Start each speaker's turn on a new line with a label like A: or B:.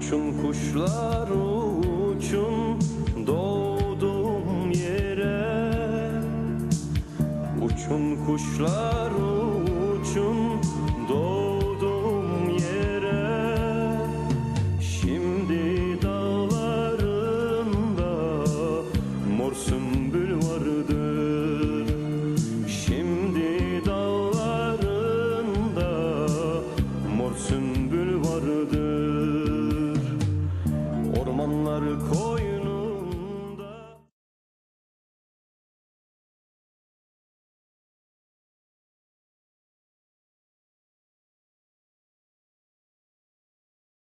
A: Uçun kuşlar uçun doğduğum yere. Uçun kuşlar uçun doğduğum yere. Şimdi dağlarında mor sümbül vardır. koyun